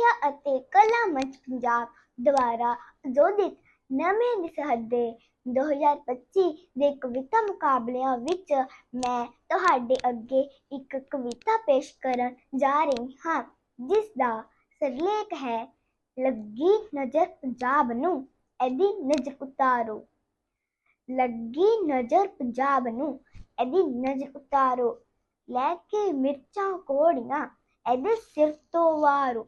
ਸਿੱਖਿਆ ਅਤੇ ਕਲਾ ਮੰਚ ਪੰਜਾਬ ਦੁਆਰਾ ਆਯੋਜਿਤ ਨਵੇਂ ਨਿਸਹੱਦੇ 2025 ਦੇ ਕਵਿਤਾ ਮੁਕਾਬਲਿਆਂ ਵਿੱਚ ਮੈਂ ਤੁਹਾਡੇ ਅੱਗੇ ਇੱਕ ਕਵਿਤਾ ਪੇਸ਼ ਕਰਨ ਜਾ ਰਹੀ ਹਾਂ, ਜਿਸ ਦਾ ਸਿਰਲੇਖ ਹੈ, ਲੱਗੀ ਨਜ਼ਰ ਪੰਜਾਬ ਨੂੰ ਇਹਦੀ ਨਜ਼ਰ ਉਤਾਰੋ। ਲੱਗੀ ਨਜ਼ਰ ਪੰਜਾਬ ਨੂੰ ਇਹਦੀ ਨਜ਼ਰ ਉਤਾਰੋ। ਲੈ ਕੇ ਮਿਰਚਾਂ ਕੋੜੀਆਂ ਇਹਦੇ ਸਿਰ ਤੋਂ ਵਾਰੋ।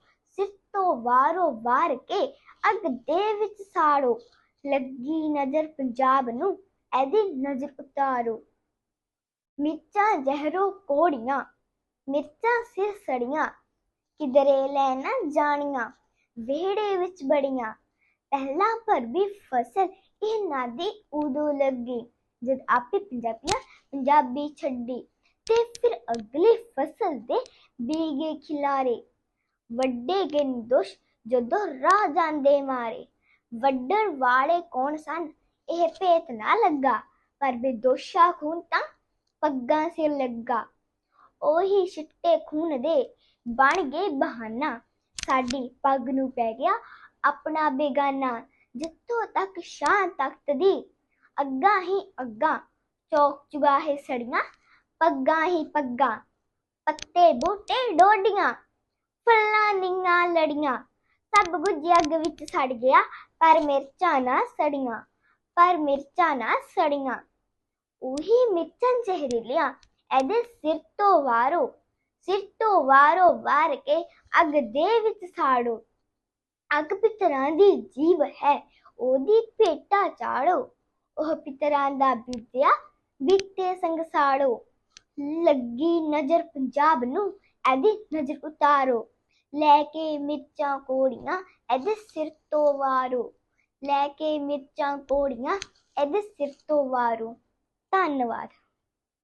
ਤੋਂ ਵਾਰੋ ਵਾਰ ਕੇ ਅੱਗ ਦੇ ਵਿੱਚ ਸਾੜੋ। ਲੱਗੀ ਨਜ਼ਰ ਪੰਜਾਬ ਨੂੰ ਇਹਦੀ ਨਜ਼ਰ ਉਤਾਰੋ। ਮਿਰਚਾਂ ਜ਼ਹਿਰੋ ਕੋੜੀਆਂ, ਮਿਰਚਾਂ ਸਿਰ ਸੜੀਆਂ, ਕਿਧਰੇ ਲੈ ਨਾ ਜਾਣੀਆਂ, ਵਿਹੜੇ ਵਿੱਚ ਬੜੀਆਂ। ਪਹਿਲਾਂ ਪਰ ਵੀ ਫਸਲ ਇਹ ਦੀ ਉਦੋਂ ਲੱਗੀ, ਜਦ ਆਪੇ ਪੰਜਾਬੀਆਂ ਪੰਜਾਬੀ ਛੱਡੀ ਤੇ ਫਿਰ ਅਗਲੀ ਫਸਲ ਦੇ ਬੀਗੇ ਖਿਲਾਰੇ। ਵੱਡੇ ਗਿਣ ਨਿਰਦੋਸ਼ ਜਦੋਂ ਰਾਹ ਜਾਂਦੇ ਮਾਰੇ। ਵੱਡਣ ਵਾਲੇ ਕੌਣ ਸਨ? ਇਹ ਭੇਤ ਨਾ ਲੱਗਾ, ਪਰ ਬੇਦੋਸ਼ਾ ਖੂਨ ਤਾਂ ਪੱਗਾਂ ਸਿਰ ਲੱਗਾ। ਉਹੀ ਛਿੱਟੇ ਖੂਨ ਦੇ ਬਣ ਗਏ ਬਹਾਨਾ। ਸਾਡੀ ਪੱਗ ਨੂੰ ਪੈ ਗਿਆ ਆਪਣਾ ਬੇਗਾਨਾ, ਜਿੱਥੋਂ ਤੱਕ ਸ਼ਾਨ ਤਖਤ ਦੀ ਅੱਗਾ ਹੀ ਅੱਗਾ, ਚੌਕ ਚੁਗਾਹੇ ਸੜੀਆਂ, ਪੱਗਾਂ ਹੀ ਪੱਗਾਂ, ਪੱਤੇ ਬੂਟੇ ਡੋਡੀਆਂ। ਫੁੱਲਾਂ ਨੀਆਂ ਲੜੀਆਂ। ਸਭ ਕੁਝ ਅੱਗ ਵਿੱਚ ਸੜ ਗਿਆ, ਪਰ ਮਿਰਚਾਂ ਨਾ ਸੜੀਆਂ, ਪਰ ਮਿਰਚਾਂ ਨਾ ਸੜੀਆਂ। ਉਹੀ ਮਿਰਚਾਂ ਜ਼ਹਿਰੀਲੀਆਂ, ਇਹਦੇ ਸਿਰ ਤੋਂ ਵਾਰੋ, ਸਿਰ ਤੋਂ ਵਾਰੋ ਵਾਰ ਕੇ ਅੱਗ ਦੇ ਵਿੱਚ ਸਾੜੋ। ਅੱਗ ਪਿਤਰਾਂ ਦੀ ਜੀਵ ਹੈ, ਉਹਦੀ ਭੇਟਾ ਚਾੜੋ। ਉਹ ਪਿਤਰਾਂ ਦਾ ਬੀਤਿਆ, ਬੀਤੇ ਸੰਗ ਸਾੜੋ। ਲੱਗੀ ਨਜ਼ਰ ਪੰਜਾਬ ਨੂੰ ਇਹਦੀ ਨਜ਼ਰ ਉਤਾਰੋ। ਲੈ ਕੇ ਮਿਰਚਾਂ ਕੋੜੀਆਂ ਇਹਦੇ ਸਿਰ ਤੋਂ ਵਾਰੋ। ਲੈ ਕੇ ਮਿਰਚਾਂ ਕੋੜੀਆਂ ਇਹਦੇ ਸਿਰ ਤੋਂ ਵਾਰੋ। ਧੰਨਵਾਦ।